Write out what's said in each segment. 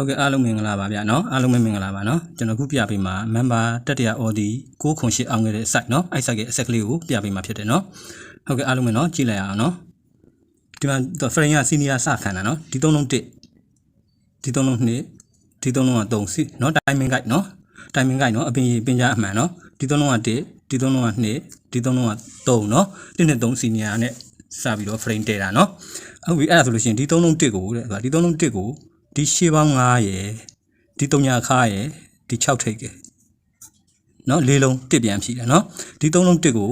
ဟုတ်ကဲ့အားလုံးမင်္ဂလာပါဗျာနော်အားလုံးမင်္ဂလာပါနော်ကျွန်တော်ခုပြပေးမှာ member တက်တရာ OD 608အောင်ခဲ့တဲ့ site နော်အဲ့ site ရဲ့ asset ကလေးကိုပြပေးမှာဖြစ်တယ်နော်ဟုတ်ကဲ့အားလုံးမင်နော်ကြည့်လိုက်အောင်နော်ဒီမှာ frame က senior စခံတာနော်ဒီသုံးလုံးတစ်ဒီသုံးလုံးနှစ်ဒီသုံးလုံးက3စီနော် timing guide နော် timing guide နော်အပင်ပင်ကြားအမှန်နော်ဒီသုံးလုံးကတစ်ဒီသုံးလုံးကနှစ်ဒီသုံးလုံးက3နော်1နဲ့3 senior နဲ့စပြီးတော့ frame တဲတာနော်အခုအဲ့ဒါဆိုလို့ရှိရင်ဒီသုံးလုံးတစ်ကိုတဲ့ဒီသုံးလုံးတစ်ကို ဒီရှေးပေါင်း9ရယ်ဒီ3ညခါရယ်ဒီ6ထိပ်ရယ်နော်လေးလုံးတစ်ပြန်ဖြည့်တယ်နော်ဒီ3လုံးတစ်ကို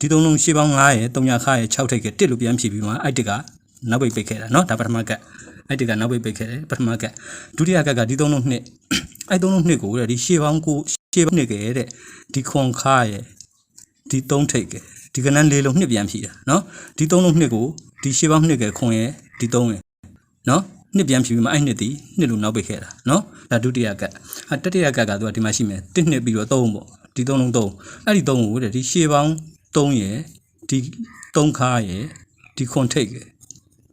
ဒီ3လုံးရှေးပေါင်း9ရယ်3ညခါရယ်6ထိပ်ရယ်တစ်လို့ပြန်ဖြည့်ပြီးမှအဲ့တစ်ကနောက်ပိတ်ပိတ်ခဲ့တာနော်ဒါပထမကက်အဲ့တစ်ကနောက်ပိတ်ပိတ်ခဲ့တယ်ပထမကက်ဒုတိယကက်ကဒီ3လုံးနှစ်အဲ့3လုံးနှစ်ကိုတဲ့ဒီရှေးပေါင်း9ရှေးပေါင်းနှစ်ကဲတဲ့ဒီခွန်ခါရယ်ဒီ3ထိပ်ကဲဒီကနန်းလေးလုံးနှစ်ပြန်ဖြည့်တာနော်ဒီ3လုံးနှစ်ကိုဒီရှေးပေါင်းနှစ်ကဲခွန်ရယ်ဒီ3ရယ်နော် နှစ်ပြန်ဖြီးပြီးမှအဲ့နှစ်တီနှစ်လို့နောက်ပိတ်ခဲ့တာနော်ဒါဒုတိယကတ်အတတိယကတ်ကသူကဒီမှာရှိမယ်တစ်နှစ်ပြီးတော့သုံးပေါ့ဒီသုံးလုံးသုံးအဲ့ဒီသုံးကိုတဲ့ဒီရှေးပေါင်းသုံးရယ်ဒီသုံးခါရယ်ဒီခွန်ထိတ်ရယ်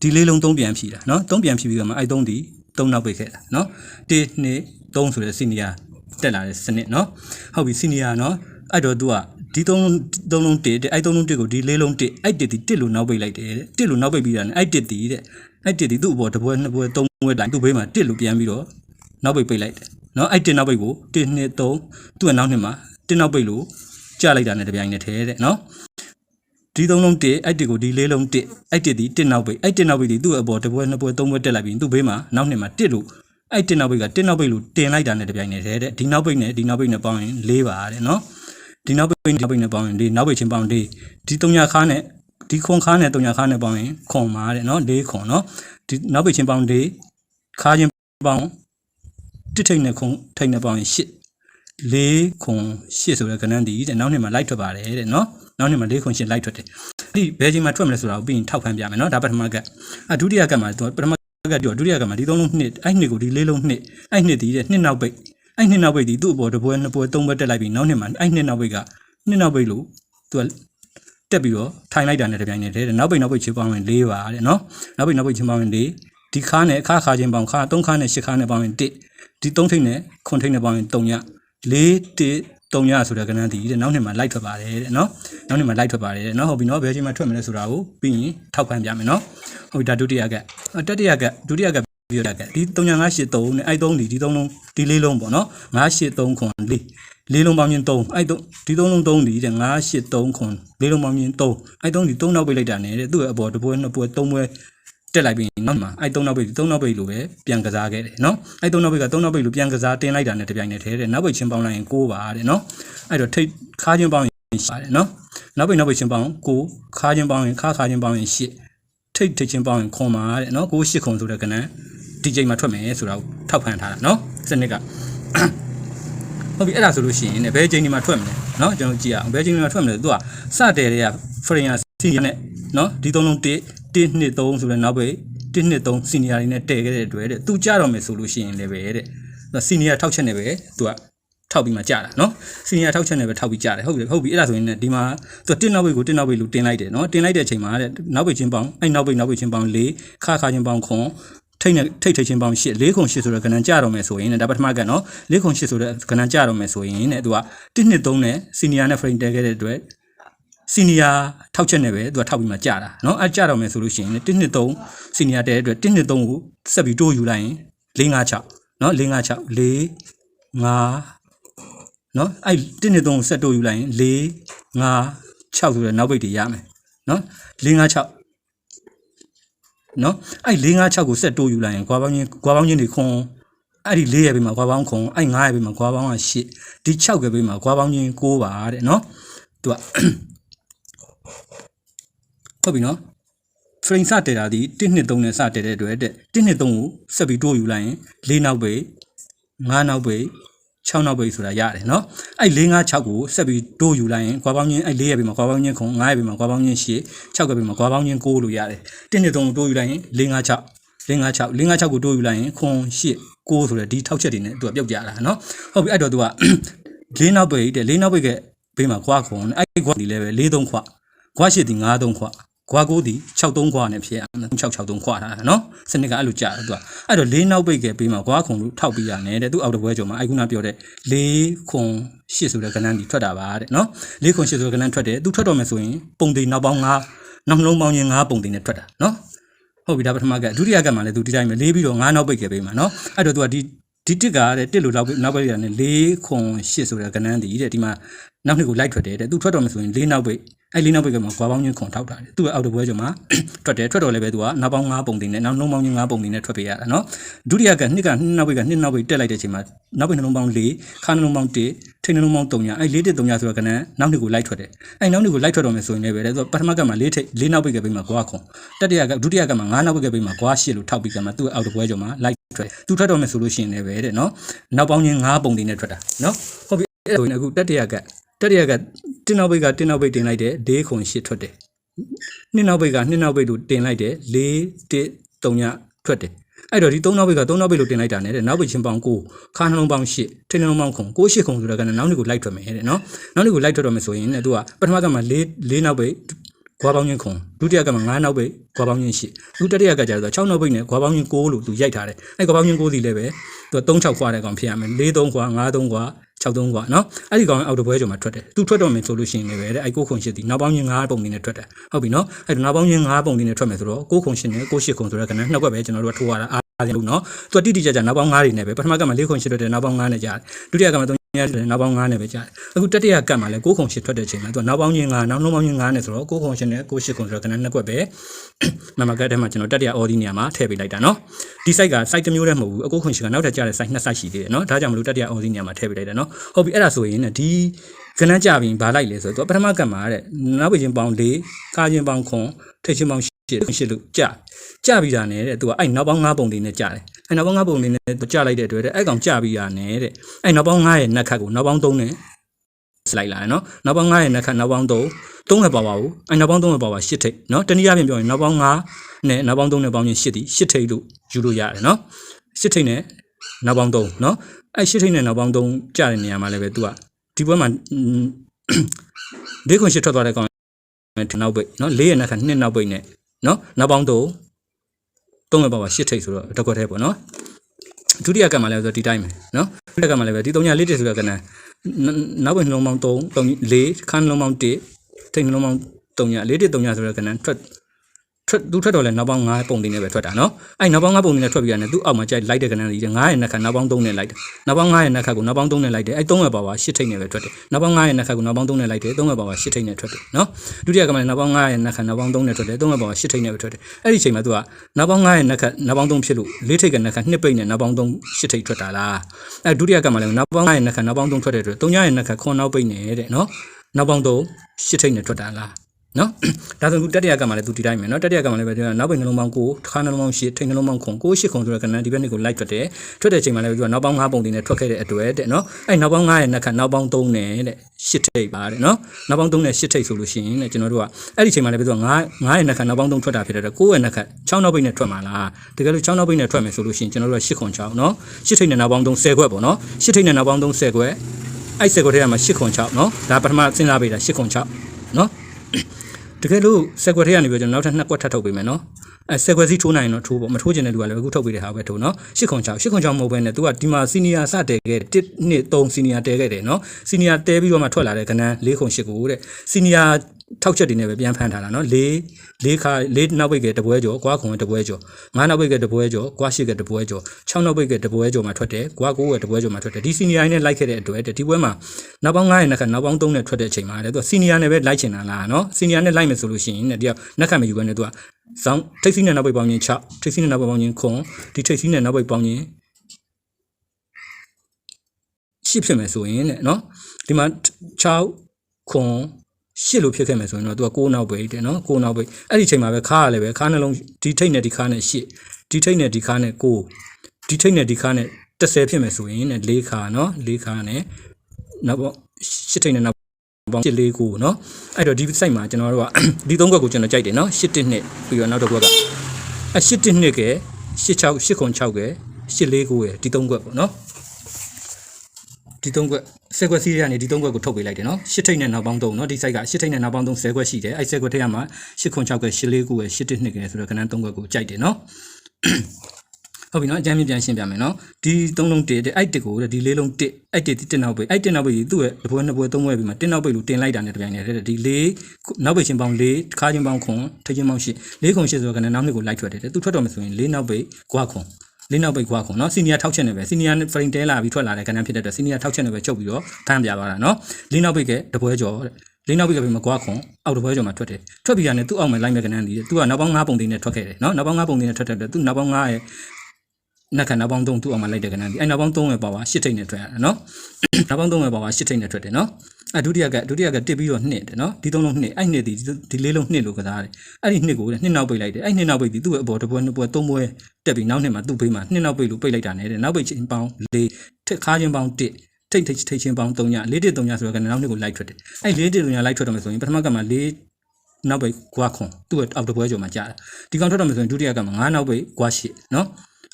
ဒီလေးလုံးသုံးပြန်ဖြီးတာနော်သုံးပြန်ဖြီးပြီးတော့မှအဲ့သုံးတီသုံးနောက်ပိတ်ခဲ့တာနော်တစ်နှစ်သုံးဆိုတဲ့စီနီယာတက်လာတဲ့စနစ်နော်ဟုတ်ပြီစီနီယာနော်အဲ့တော့သူကဒီသုံးသုံးလုံးတစ်အဲ့သုံးလုံးတစ်ကိုဒီလေးလုံးတစ်အဲ့တစ်ဒီတစ်လို့နောက်ပိတ်လိုက်တယ်တဲ့တစ်လို့နောက်ပိတ်ပြီးတာနဲ့အဲ့တစ်ဒီတဲ့ အဲ့တစ်ဒီသူ့အပေါ်တစ်ပွဲနှစ်ပွဲသုံးပွဲတိုင်းသူ့ဘေးမှာတစ်လို့ပြန်ပြီးတော့နောက်ပိတ်ပိတ်လိုက်တယ်နော်အဲ့တစ်နောက်ပိတ်ကို1 2 3သူ့ရဲ့နောက်နှစ်မှာတစ်နောက်ပိတ်လို့ကြာလိုက်တာ ਨੇ တပြိုင်နက်တည်းတဲ့နော်ဒီသုံးလုံးတစ်အဲ့တစ်ကိုဒီလေးလုံးတစ်အဲ့တစ်ဒီတစ်နောက်ပိတ်အဲ့တစ်နောက်ပိတ်ဒီသူ့အပေါ်တစ်ပွဲနှစ်ပွဲသုံးပွဲတက်လိုက်ပြီးသူ့ဘေးမှာနောက်နှစ်မှာတစ်လို့အဲ့တစ်နောက်ပိတ်ကတစ်နောက်ပိတ်လို့တင်လိုက်တာ ਨੇ တပြိုင်နက်တည်းတဲ့ဒီနောက်ပိတ်နဲ့ဒီနောက်ပိတ်နဲ့ပေါင်းရင်၄ပါတဲ့နော်ဒီနောက်ပိတ်နောက်ပိတ်နဲ့ပေါင်းရင်ဒီနောက်ပိတ်ချင်းပေါင်းဒီဒီတုံညာခါနဲ့ ဒီခွန်ခါနဲ့တုံညာခါနဲ့ပေါင်းရင်ခွန်ပါတဲ့နော်လေးခွန်နော်ဒီနောက်ပိတ်ချင်းပေါင်းလေးခါချင်းပေါင်းတစ်ထိတ်နဲ့ခွန်ထိတ်နဲ့ပေါင်းရင်ရှစ်လေးခွန်ရှစ်ဆိုတဲ့ကဏ္ဍတည်တဲ့နောက်နှစ်မှာလိုက်ထွက်ပါတယ်တဲ့နော်နောက်နေ့မှာ၄ခွန်ရှင်လိုက်ထွက်တယ်အဲ့ဒီဘယ်ချိန်မှာထွက်မလဲဆိုတာကိုပြီးရင်ထောက်ခံပြမယ်နော်ဒါပထမကအဲဒုတိယကမှာသူပထမကပြောဒုတိယကမှာဒီ၃လုံးနှစ်အဲ့နှစ်ကိုဒီ၄လုံးနှစ်အဲ့နှစ်ဒီတဲ့နှစ်နောက်ပိတ်အဲ့နှစ်နောက်ပိတ်ဒီသူ့အပေါ်တပွဲနှစ်ပွဲသုံးပွဲတက်လိုက်ပြီးနောက်နှစ်မှာအဲ့နှစ်နောက်ပိတ်ကနှစ်နောက်ပိတ်လို့သူက တက်ပြီးတော့ထိုင်လိုက်တာနဲ့တပြိုင်နက်တည်းတဲ့နောက်ပိတ်နောက်ပိတ်ချင်းပေါင်းရင်၄ပါတဲ့နော်နောက်ပိတ်နောက်ပိတ်ချင်းပေါင်းရင်၄ဒီခါနဲ့အခါခါချင်းပေါင်းခါ၃ခါနဲ့၈ခါနဲ့ပေါင်းရင်၁ဒီ၃ထိပ်နဲ့ခွန်ထိပ်နဲ့ပေါင်းရင်၃ည၄၁၃ညဆိုတဲ့ကဏ္ဍတည်တဲ့နောက်နှစ်မှာလိုက်ထွက်ပါတယ်တဲ့နော်နောက်နှစ်မှာလိုက်ထွက်ပါတယ်တဲ့နော်ဟုတ်ပြီနော်ဘယ်ချိန်မှာထွက်မလဲဆိုတာကိုပြီးရင်ထောက်ခံပြမယ်နော်ဟုတ်ပြီဒါဒုတိယကတတိယကဒုတိယက ပြီးတော့ဒီ3983နဲ့အဲ့3ဒီဒီ3လုံးဒီလေးလုံးပေါ့နော်983ခွန်4လေးလုံးပေါင်းချင်း3အဲ့3ဒီ3လုံး3ဒီတဲ့983ခွန်လေးလုံးပေါင်းချင်း3အဲ့3ဒီ3နောက်ပိတ်လိုက်တာနဲ့တဲ့သူ့ရဲ့အပေါ်တစ်ပွဲနှစ်ပွဲသုံးပွဲတက်လိုက်ပြီးနောက်မှာအဲ့3နောက်ပိတ်3နောက်ပိတ်လို့ပဲပြန်ကစားခဲ့တယ်နော်အဲ့3နောက်ပိတ်က3နောက်ပိတ်လို့ပြန်ကစားတင်လိုက်တာနဲ့တပြိုင်နက်တည်းတဲ့နောက်ပိတ်ချင်းပေါင်းလိုက်ရင်6ပါတဲ့နော်အဲ့တော့ထိတ်ခါချင်းပေါင်းရင်ပါတယ်နော်နောက်ပိတ်နောက်ပိတ်ချင်းပေါင်း6ခါချင်းပေါင်းရင်ခါခါချင်းပေါင်းရင်8ထိတ်ထိတ်ချင်းပေါင်းရင်ခွန်ပါတဲ့နော်9 8ခွန်ဆိုတဲ့ကဏ္ဍ ဒီချိန်မှာထွက်မယ်ဆိုတာကိုထောက်ခံထားတာเนาะစနစ်ကဟုတ်ပြီအဲ့ဒါဆိုလို့ရှိရင်ねဘယ်ချိန်ဒီမှာထွက်မလဲเนาะကျွန်တော်ကြည့်အောင်ဘယ်ချိန်ဒီမှာထွက်မလဲသူကစတယ်တွေက frame စီနဲ့เนาะဒီသုံးလုံး1 1 2 3ဆိုတဲ့နောက်ပဲ1 2 3 senior တွေနဲ့တည့်ခဲ့တဲ့အတွက်တဲ့သူကြတော့မယ်ဆိုလို့ရှိရင်လည်းပဲတဲ့ senior ထောက်ချက်နဲ့ပဲသူကထောက်ပြီးမှကြာတာเนาะစီနီယာထောက်ချက်နဲ့ပဲထောက်ပြီးကြာတယ်ဟုတ်ပြီဟုတ်ပြီအဲ့ဒါဆိုရင်လည်းဒီမှာသူတင်နောက်ဘိတ်ကိုတင်နောက်ဘိတ်လို့တင်လိုက်တယ်เนาะတင်လိုက်တဲ့အချိန်မှာတဲ့နောက်ဘိတ်ချင်းပေါင်းအဲ့နောက်ဘိတ်နောက်ဘိတ်ချင်းပေါင်း၄ခါခါချင်းပေါင်းခွန် ထိတ်နဲ့ထိတ်ထိတ်ချင်းပေါင်း8 4ခု8ဆိုတဲ့ကဏ္ဍကြတော့မယ်ဆိုရင်ဒါပထမကနော်4ခု8ဆိုတဲ့ကဏ္ဍကြတော့မယ်ဆိုရင်တဲ့သူက1နှစ်3နဲ့စီနီယာနဲ့ frame တဲခဲ့တဲ့အတွက်စီနီယာထောက်ချက်နဲ့ပဲသူကထောက်ပြီးမှကြာတာနော်အဲကြာတော့မယ်ဆိုလို့ရှိရင်1နှစ်3စီနီယာတဲတဲ့အတွက်1နှစ်3ကိုဆက်ပြီးတိုးယူလိုက်ရင်4 5 6နော်4 5 6 4 5နော်အဲ့1နှစ်3ကိုဆက်တိုးယူလိုက်ရင်4 5 6ဆိုတဲ့နောက်ပိတ်တွေရမယ်နော်4 5 6 နော်အဲ့4 5 6ကိုဆက်တိုးယူလိုက်ရင်ကွာပေါင်းချင်းကွာပေါင်းချင်းတွေခွန်အဲ့ဒီ4ရဲ့ဘေးမှာကွာပေါင်းခွန်အဲ့9ရဲ့ဘေးမှာကွာပေါင်းက8ဒီ6ရဲ့ဘေးမှာကွာပေါင်းချင်း9ပါတဲ့နော်သူကဟုတ်ပြီနော် frame စတည်တာဒီ1နှစ်3နဲ့စတည်တဲ့အတွက်တဲ့1နှစ်3ကိုဆက်ပြီးတိုးယူလိုက်ရင်4နောက်ဘေး9နောက်ဘေး 6နောက်ပိတ်ဆိုတာရတယ်နော်အဲ့4 5 6ကိုဆက်ပြီးတိုးယူလိုက်ရင်ကွာပေါင်းချင်းအဲ့4ရဲ့ပြီမှာကွာပေါင်းချင်းခုံ9ရဲ့ပြီမှာကွာပေါင်းချင်း10 6ရဲ့ပြီမှာကွာပေါင်းချင်း9လို့ရတယ်တင်းနေတုံးကိုတိုးယူလိုက်ရင်4 5 6 056 056ကိုတိုးယူလိုက်ရင်ခွန်8 9ဆိုတဲ့ဒီထောက်ချက်တွေနဲ့သူကပြုတ်ကြတာနော်ဟုတ်ပြီအဲ့တော့သူက၄နောက်ပိတ်တဲ့၄နောက်ပိတ်ကဘေးမှာခွာခွန်အဲ့ခွာဒီလည်းပဲ၄သုံးခွာခွာရှိသည်၅သုံးခွာ ခွာကိုဒီ63ခွာနဲ့ဖြစ်အောင်663ခွာထားတာနော်စနစ်ကအဲ့လိုကြာတယ်သူကအဲ့တော့၄နောက်ပိတ်ကပေးမှာခွာခုံလို့ထောက်ပြရနဲ့တဲ့သူအောက်တပွဲကျော်မှာအဲ့ခုနပြောတဲ့၄ခုံ8ဆိုတဲ့ကဏ္ဍကြီးထွက်တာပါတဲ့နော်၄ခုံ8ဆိုတဲ့ကဏ္ဍထွက်တယ်သူထွက်တော့မယ်ဆိုရင်ပုံသေးနောက်ပေါင်း9နောက်နှလုံးပေါင်းချင်း9ပုံသေးနဲ့ထွက်တာနော်ဟုတ်ပြီဒါပထမကဒုတိယကမှလည်းသူဒီတိုင်းပဲလေးပြီးတော့9နောက်ပိတ်ကပေးမှာနော်အဲ့တော့သူကဒီဒီတစ်ကတဲ့တစ်လို့နောက်ပိတ်နောက်ပိတ်ရတယ်၄ခုံ8ဆိုတဲ့ကဏ္ဍတည်းတဲ့ဒီမှာနောက်နှစ်ကိုလိုက်ထွက်တယ်တဲ့သူထွက်တော့မယ်ဆိုရင်၄နောက်ပိတ် အဲ့လေးနောက်ပိတ်ကမှခွာပေါင်းချင်းခုံထောက်တာတယ်သူကအောက်တပွဲကျော်မှာထွက်တယ်ထွက်တော့လည်းပဲသူကနောက်ပေါင်း9ပုံတင်နဲ့နောက်နှလုံးပေါင်းချင်း9ပုံတင်နဲ့ထွက်ပေးရတာနော်ဒုတိယကနှစ်ကနှစ်နောက်ပိတ်ကနှစ်နောက်ပိတ်တက်လိုက်တဲ့အချိန်မှာနောက်ပိတ်နှလုံးပေါင်း4ခါနှလုံးပေါင်း1ထိနှလုံးပေါင်း3ညာအဲ့4 1 3ညာဆိုတော့ကနန်းနောက်နှစ်ကိုလိုက်ထွက်တယ်အဲ့နောက်နှစ်ကိုလိုက်ထွက်တော့မယ်ဆိုရင်လည်းပဲတဲ့သူကပထမကမှ4ထိ4နောက်ပိတ်ကပေးမှာကွာခွန်တတိယကဒုတိယကမှ9နောက်ပိတ်ကပေးမှာကွာ8လို့ထောက်ပြီးကမှသူ့အောက်တပွဲကျော်မှာလိုက်ထွက်သူထွက်တော့မယ်ဆိုလို့ရှိရင်လည်းပဲတဲ့နော်နောက်ပေါင်းချင်း9ပုံတင်နဲ့ထွက်တာနော်ဟုတ်ပြီအဲ့ဒါဆိုရင်အခုတတိယက တတိယကတင်းနောက်ပိတ်ကတင်းနောက်ပိတ်တင်လိုက်တယ်၄ခွန်8ထွက်တယ်နှစ်နောက်ဘိတ်ကနှစ်နောက်ဘိတ်လို့တင်လိုက်တယ်၄တစ်၃ညထွက်တယ်အဲ့တော့ဒီ၃နောက်ဘိတ်က၃နောက်ဘိတ်လို့တင်လိုက်တာနဲ့တဲ့နောက်ဘိတ်ချင်းပေါင်း9ခါနှလုံးပေါင်း8ထိနှလုံးပေါင်း9 9 8ခုဆိုတော့ကနောက်နှစ်ကိုလိုက်ထွက်မယ်တဲ့နော်နောက်နှစ်ကိုလိုက်ထွက်တော့မယ်ဆိုရင်တဲ့သူကပထမကမှ၄၄နောက်ဘိတ် ခွာပေါင်းချင်းခုံဒုတိယကမှ9နောက်ဘိတ်ခွာပေါင်းချင်း8အခုတတိယကကျတော့6နောက်ဘိတ်နဲ့ခွာပေါင်းချင်း9လို့သူရိုက်ထားတယ်အဲ့ခွာပေါင်းချင်း9စီလည်းပဲသူက3 6ခွာတဲ့ကောင်ဖြစ်ရမယ်4 3ခွာ5 3ခွာ63กว่าเนาะအဲ့ဒီကောင်အောက်တပွဲကျော်မှာထွက်တယ်သူထွက်တော့မယ်ဆိုလို့ရှိရင်လည်းပဲတဲ့အဲ့6ခု8ဒီနောက်ပေါင်းချင်း9ပုံနေနဲ့ထွက်တယ်ဟုတ်ပြီเนาะအဲ့ဒီနောက်ပေါင်းချင်း9ပုံနေနဲ့ထွက်မယ်ဆိုတော့6ခု8နဲ့6 8ခုဆိုတော့ကနနှစ်ကွက်ပဲကျွန်တော်တို့ကထိုးရတာအားရလို့เนาะသူကတိတိကျကျနောက်ပေါင်း9တွေနဲ့ပဲပထမကမှ4ခု8ထွက်တယ်နောက်ပေါင်း9နဲ့ကြားတယ်ဒုတိယကမှ များတယ်နောက်ပေါင်း9နဲ့ပဲကြာတယ်အခုတတိယကတ်မှာလဲ6ခု8ထွက်တဲ့ချိန်မှာသူကနောက်ပေါင်းချင်း9နောက်လုံးပေါင်းချင်း9နဲ့ဆိုတော့6ခု8နဲ့6 8ခုဆိုတော့ကဏ္ဍနှစ်ကွက်ပဲမမကတ်ထဲမှာကျွန်တော်တတိယ order နေရာမှာထည့်ပေးလိုက်တာနော်ဒီ site က site တစ်မျိုးတည်းမဟုတ်ဘူးအခုခု8ကနောက်ထပ်ကြာတဲ့ site နှစ် site ရှိသေးတယ်နော်ဒါကြောင့်မလို့တတိယ order နေရာမှာထည့်ပေးလိုက်တာနော်ဟုတ်ပြီအဲ့ဒါဆိုရင်ဒီကဏ္ဍကြပြီးဘာလိုက်လဲဆိုတော့ပထမကတ်မှာတဲ့နောက်ပြင်ပေါင်း၄ကာချင်းပေါင်း9ထိတ်ချင်းပေါင်း ရှစ်လို့ကြကြပြီးတာနဲ့တဲ့သူကအဲ့နောက်ပေါင်း၅ပုံလေးနဲ့ကြတယ်အဲ့နောက်ပေါင်း၅ပုံလေးနဲ့ကြလိုက်တဲ့အတွက်တဲ့အဲ့ကောင်ကြပြီးတာနဲ့တဲ့အဲ့နောက်ပေါင်း၅ရဲ့နက်ခတ်ကိုနောက်ပေါင်း၃နဲ့စလိုက်လာတယ်နော်နောက်ပေါင်း9ရဲ့နက်ခတ်နောက်ပေါင်း3 3နဲ့ပါပါဘူးအဲနောက်ပေါင်း3နဲ့ပါပါ8ထိပ်နော်တနည်းအားဖြင့်ပြောရင်နောက်ပေါင်း9နဲ့နောက်ပေါင်း3နဲ့ပေါင်းချင်း8ဒီ8ထိပ်လို့ယူလို့ရတယ်နော်8ထိပ်နဲ့နောက်ပေါင်း3နော်အဲ8ထိပ်နဲ့နောက်ပေါင်း3ကြာတဲ့နေရာမှာလည်းပဲ तू ကဒီဘက်မှာ၄ခွန်8ထွက်သွားတဲ့ကောင်နောက်ပိတ်နော်၄ရဲ့နက်ခတ်2နောက်ပိတ်နဲ့ နော်နောက်ပေါင်း3 3နဲ့ပါပါ8ထိပ်ဆိုတော့တစ်ခွက်သေးပေါ့နော်ဒုတိယကံမှာလည်းဆိုဒီတိုင်းပဲနော်ဒုတိယကံမှာလည်းပဲဒီ3ည4တစ်ဆိုတဲ့ကဏ္ဍနောက်ဘက်နှလုံးပေါင်း3 3 4ခန်းနှလုံးပေါင်း1ထိတ်နှလုံးပေါင်း3ည4တစ်3ညဆိုတဲ့ကဏ္ဍထွက် ထွက်သူထွက်တော့လဲနောက်ပေါင်း9ပုံတင်နဲ့ပဲထွက်တာနော်အဲ့နောက်ပေါင်း9ပုံတင်နဲ့ထွက်ပြီးရတယ်သူအောက်မှာကြိုက်လိုက်တဲ့ကဏ္ဍကြီး9ရဲ့နှစ်ခါနောက်ပေါင်း3နဲ့လိုက်တယ်နောက်ပေါင်း9ရဲ့နှစ်ခါကိုနောက်ပေါင်း3နဲ့လိုက်တယ်အဲ့3ရဲ့ပါပါ8ထိတ်နဲ့ပဲထွက်တယ်နောက်ပေါင်း9ရဲ့နှစ်ခါကိုနောက်ပေါင်း3နဲ့လိုက်တယ်3ရဲ့ပါပါ8ထိတ်နဲ့ထွက်တယ်နော်ဒုတိယကမှနောက်ပေါင်း9ရဲ့နှစ်ခါနောက်ပေါင်း3နဲ့ထွက်တယ်3ရဲ့ပါပါ8ထိတ်နဲ့ပဲထွက်တယ်အဲ့ဒီအချိန်မှာသူကနောက်ပေါင်း9ရဲ့နှစ်ခါနောက်ပေါင်း3ဖြစ်လို့4ထိတ်ကနှစ်ခါ2ပိတ်နဲ့နောက်ပေါင်း3 8ထိတ်ထွက်တာလားအဲ့ဒုတိယကမှလည်းနောက်ပေါင်း9ရဲ့နှစ်ခါနောက်ပေါင်း3ထွက်တဲ့အတွက်3ရဲ့နှစ်ခါခွန်နောက်ပိတ်နေတဲ့နော်နောက်ပေါင်း3 8ထိတ်နဲ့ထွက်တာလား နော်ဒါဆိုခုတတိယကမှလည်းသူဒီတိုင်းပဲနော်တတိယကမှလည်းပဲဒီနောက်ပိတ်နှလုံးပေါင်း9တစ်ခါနှလုံးပေါင်း10ထိတ်နှလုံးပေါင်း9 9 8ခုဆိုတဲ့ကဏ္ဍဒီဘက်နှစ်ကိုလိုက်ထွက်တယ်ထွက်တဲ့အချိန်မှာလည်းသူကနောက်ပေါင်း9ပုံတင်နဲ့ထွက်ခဲ့တဲ့အတွက်တဲ့နော်အဲ့နောက်ပေါင်း9ရဲ့နှစ်ခါနောက်ပေါင်း3နဲ့တဲ့10ထိတ်ပါတဲ့နော်နောက်ပေါင်း3နဲ့10ထိတ်ဆိုလို့ရှိရင်တဲ့ကျွန်တော်တို့ကအဲ့ဒီအချိန်မှာလည်းသူက9 9ရဲ့နှစ်ခါနောက်ပေါင်း3ထွက်တာဖြစ်တဲ့အတွက်9ရဲ့နှစ်ခါ6နောက်ပိတ်နဲ့ထွက်မှာလားတကယ်လို့6နောက်ပိတ်နဲ့ထွက်မယ်ဆိုလို့ရှိရင်ကျွန်တော်တို့က10ခွန်6နော်10ထိတ်နဲ့နောက်ပေါင်း3 10ခွက်ပေါ့နော်10ထိတ်နဲ့နောက်ပေါင်း3 10ခွက်အဲ့10ခွက်ထဲမှာ10ခွန်6နော်ဒါပထမစဉ်းစားပေးတာ10ခွန်6နော် တကယ်လို့ဆက်ကွက်ထဲကနေပြီးတော့ကျွန်တော်နောက်ထပ်နှစ်ကွက်ထပ်ထုတ်ပေးမယ်နော် အဲဆက်ကွက်စီထိုးနိုင်ရင်တော့ထိုးပေါ့မထိုးချင်တဲ့လူကလည်းအခုထုတ်ပေးတဲ့ဟာပဲထိုးနော်ရှစ်ခွန်6ရှစ်ခွန်6မဟုတ်ဘဲနဲ့ तू ကဒီမှာစီနီယာစတဲခဲ့1 2 3စီနီယာတဲခဲ့တယ်နော်စီနီယာတဲပြီးတော့မှထွက်လာတဲ့ကဏ္ဍ၄ခွန်8ကိုတဲ့စီနီယာထောက်ချက်တွေနဲ့ပဲပြန်ဖန်ထားတာနော်၄၄ခါ၄နောက်ပိတ်ကတပွဲကျော်ကွာခွန်ကတပွဲကျော်၅နောက်ပိတ်ကတပွဲကျော်ကွာ၈ကတပွဲကျော်6နောက်ပိတ်ကတပွဲကျော်မှာထွက်တယ်ကွာ9ကတပွဲကျော်မှာထွက်တယ်ဒီစီနီယာနဲ့လိုက်ခဲ့တဲ့အတွက်ဒီပွဲမှာနောက်ပေါင်း9ရဲ့နှစ်ခါနောက်ပေါင်း3နဲ့ထွက်တဲ့အချိန်မှာတဲ့သူကစီနီယာနဲ့ပဲလိုက်ချင်တာလားနော်စီနီယာနဲ့လိုက်မယ်ဆိုလို့ရှိရင်တဲ့တယောက်နှစ်ခါမယူဘဲနဲ့သူက ဇောင်းထိတ်စီးနဲ့နောက်ပိတ်ပေါင်းချင်း6ထိတ်စီးနဲ့နောက်ပိတ်ပေါင်းချင်းခွန်ဒီထိတ်စီးနဲ့နောက်ပိတ်ပေါင်းချင်းရှစ်ဖြစ်မယ်ဆိုရင်တဲ့နော်ဒီမှာ6ခွန်ရှစ်လို့ဖြစ်ခဲ့မယ်ဆိုရင်တော့သူက6နောက်ပိတ်တယ်နော်6နောက်ပိတ်အဲ့ဒီအချိန်မှာပဲခါရလည်းပဲခါနှလုံးဒီထိတ်နဲ့ဒီခါနဲ့ရှစ်ဒီထိတ်နဲ့ဒီခါနဲ့6ဒီထိတ်နဲ့ဒီခါနဲ့30ဖြစ်မယ်ဆိုရင်တဲ့4ခါနော်4ခါနဲ့နောက်ပေါ့ရှစ်ထိတ်နဲ့နောက် ပေါင်း84ကိုနော်အဲ့တော့ဒီ site မှာကျွန်တော်တို့ကဒီ၃ကွက်ကိုကျွန်တော်ကြိုက်တယ်နော်81နှစ်ပြီးတော့နောက်တစ်ကွက်ကအဲ81နှစ်က86 86က84ကိုရဒီ၃ကွက်ပေါ့နော်ဒီ၃ကွက်ဆက်ကွက်စီးရကနေဒီ၃ကွက်ကိုထုတ်ပေးလိုက်တယ်နော်၈ထိပ်နဲ့နောက်ပေါင်း၃နော်ဒီ site က၈ထိပ်နဲ့နောက်ပေါင်း၃10ကွက်ရှိတယ်အဲ့10ကွက်ထဲမှာ86က84ကိုရ81နှစ်ကဆိုတော့ခဏ၃ကွက်ကိုကြိုက်တယ်နော် ဟုတ်ပြီနော်အကြမ်းမြင်ပြန်ရှင်းပြမယ်နော်ဒီသုံးလုံးတစ်တဲ့အဲ့တစ်ကိုတဲ့ဒီလေးလုံးတစ်အဲ့တစ်တစ်နောက်ပိတ်အဲ့တစ်နောက်ပိတ်ကြီးသူ့ရဲ့တစ်ပွဲနှစ်ပွဲသုံးပွဲပြီးမှတစ်နောက်ပိတ်လို့တင်လိုက်တာနဲ့တပြိုင်နက်တည်းဒီလေးနောက်ပိတ်ချင်းပေါင်းလေးတစ်ခါချင်းပေါင်းခွန်ထိချင်းပေါင်းရှစ်လေးခွန်ရှစ်ဆိုတော့ကလည်းနောက်နှစ်ကိုလိုက်ထွက်တယ်တဲ့သူထွက်တော့မှဆိုရင်လေးနောက်ပိတ်ကွာခွန်လေးနောက်ပိတ်ကွာခွန်နော်စီနီယာထောက်ချက်နေပဲစီနီယာဖရင်တဲလာပြီးထွက်လာတဲ့ကဏ္ဍဖြစ်တဲ့အတွက်စီနီယာထောက်ချက်နေပဲချုပ်ပြီးတော့ထမ်းပြသွားတာနော်လေးနောက်ပိတ်ကတပွဲကျော်တဲ့လေးနောက်ပိတ်ကပြီးမှကွာခွန်အောက်တပွဲကျော်မှာထွက်တယ်ထွက်ပြီးရတယ်သူ့အောက်မှာလိုက်မဲ့ကဏ္ဍဒီတဲ့သူကနောက်ပေါင်း9ပုံသိန်းနဲ့ထွက်ခဲ့တယ်နော်နောက်ပေါင်း9ပုံသိန်းနဲ့ထွက်တဲ့အတွက်သူနောက်ပေါင်း9ရဲ့ နက်ခဏနောက်ပေါင်း3သူ့အောင်မှာလိုက်တဲ့ကဏ္ဍဒီအဲ့နောက်ပေါင်း3ရဲ့ပါဝါ8ထိတ်နဲ့ထွက်ရတယ်နော်နောက်ပေါင်း3ရဲ့ပါဝါ8ထိတ်နဲ့ထွက်တယ်နော်အဲ့ဒုတိယကဒုတိယကတစ်ပြီးတော့နှစ်တယ်နော်ဒီသုံးလုံးနှစ်အဲ့နှစ်ဒီဒီလေးလုံးနှစ်လို့ကစားတယ်အဲ့ဒီနှစ်ကိုနှစ်နောက်ပိတ်လိုက်တယ်အဲ့နှစ်နောက်ပိတ်ဒီသူ့ရဲ့အပေါ်တစ်ပွဲနှစ်ပွဲသုံးပွဲတက်ပြီးနောက်နှစ်မှာသူ့ဘေးမှာနှစ်နောက်ပိတ်လို့ပိတ်လိုက်တာနဲ့တဲ့နောက်ပိတ်ချင်းပေါင်း၄ထက်ခါချင်းပေါင်း1ထိတ်ထိတ်ထိတ်ချင်းပေါင်း3ည၄တစ်3ညဆိုတော့ကနောက်နှစ်ကိုလိုက်ထွက်တယ်အဲ့၄တစ်3ညလိုက်ထွက်တော့မယ်ဆိုရင်ပထမကမှ၄နောက်ပိတ်ကွာခွန်သူ့ရဲ့အောက်တစ်ပွဲကျော်မှာကြာတာဒီကောင်ထွက်တော့မယ်ဆိုရင်ဒုတိယကမှ9နောက်ပိတ်ကွာ8နော်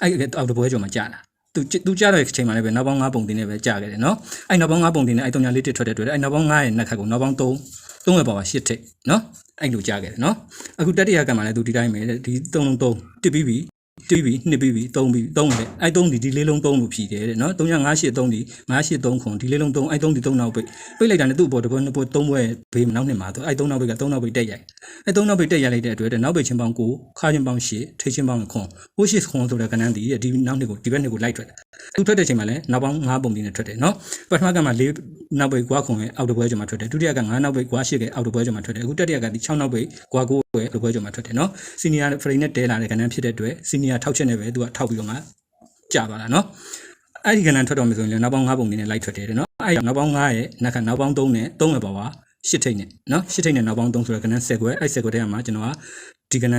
အဲ့အောက်တပွဲကျော်မှာကြာတာသူသူကြားတဲ့အချိန်မှာလည်းပဲနောက်ပေါင်း9ပုံတင်နဲ့ပဲကြာခဲ့တယ်နော်အဲ့နောက်ပေါင်း9ပုံတင်နဲ့အဲ့3ညာလေးတစ်ထွက်တဲ့တွေ့တယ်အဲ့နောက်ပေါင်း9ရဲ့နှက်ခတ်ကိုနောက်ပေါင်း3 3ရဲ့ပါပါ8ထိတ်နော်အဲ့လိုကြာခဲ့တယ်နော်အခုတတိယကံမှာလည်းသူဒီတိုင်းပဲဒီ3လုံး3တစ်ပြီးပြီ တစ်ပြီးနှစ်ပြီးပြီ3ပြီး3တယ်အဲ့3ဒီဒီလေးလုံး3လို့ဖြီးတယ်တဲ့နော်3ညာ9 8 3ဒီ9 8 3ခွန်ဒီလေးလုံး3အဲ့3ဒီ3နောက်ပိတ်ပိတ်လိုက်တာနဲ့သူ့ဘောတပွဲနှစ်ပွဲ3ပွဲဘေးနောက်နှစ်မှာသူအဲ့3နောက်ပိတ်က3နောက်ပိတ်တက်ရိုက်အဲ့3နောက်ပိတ်တက်ရိုက်လိုက်တဲ့အတွက်တဲ့နောက်ပိတ်ချင်းပေါင်း9ခါချင်းပေါင်း10ထိချင်းပေါင်းခွန်ဟိုးရှိခွန်ဆိုတဲ့ကဏ္ဍဒီဒီနောက်နှစ်ကိုဒီဘက်နှစ်ကိုလိုက်ထွက်တယ် သူထွက်တဲ့ချိန်မှာလည်းနောက်ပေါင်း9ပုံဒီနဲ့ထွက်တယ်နော်ပထမကမှ4နောက်ပိတ်ကွာခွန်ရဲ့အောက်တပွဲကျော်မှာထွက်တယ်ဒုတိယက9နောက်ပိတ်ကွာ8ရဲ့အောက်တပွဲကျော်မှာထွက်တယ်အခုတတိယကဒီ6နောက်ပိတ်ကွာ9ရဲ့တပွဲကျော်မှာထွက်တယ်နော်စီနီယာဖရိန်နဲ့တဲလာတဲ့ကဏ္ဍဖြစ်တဲ့အတွက်စီနီယာထောက်ချက်နဲ့ပဲသူကထောက်ပြီးတော့မှကြာပါလားနော်အဲ့ဒီကဏ္ဍထွက်တော့မယ်ဆိုရင်လည်းနောက်ပေါင်း9ပုံနေနဲ့လိုက်ထွက်တယ်တဲ့နော်အဲ့ဒီနောက်ပေါင်း9ရဲ့နောက်ခါနောက်ပေါင်း3နဲ့3ရဲ့ပါပါရှစ်ထိတ်နဲ့နော်ရှစ်ထိတ်နဲ့နောက်ပေါင်း3ဆိုတော့ကဏ္ဍ10ခွဲအဲ့10ခွဲထဲမှာကျွန်တော်ကဒီကဏ္ဍ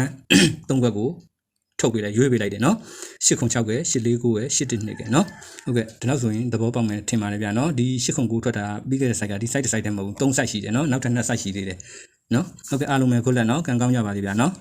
3ခွက်ကို ထုတ်ပေးလိုက်ရွေးပေးလိုက်တယ်နော်8ခု6ခွဲ8လေး9ခွဲ8တစ်နှစ်ကဲနော်ဟုတ်ကဲ့ဒီနောက်ဆိုရင်သဘောပေါက်မယ်ထင်ပါတယ်ဗျာနော်ဒီ8ခု9ထွက်တာပြီးခဲ့တဲ့ site ကဒီ site တစ် site တည်းမဟုတ်ဘူး3 site ရှိတယ်နော်နောက်ထပ်2 site ရှိသေးတယ်နော်ဟုတ်ကဲ့အားလုံးပဲခုလက်နော်ကံကောင်းကြပါလိမ့်ဗျာနော်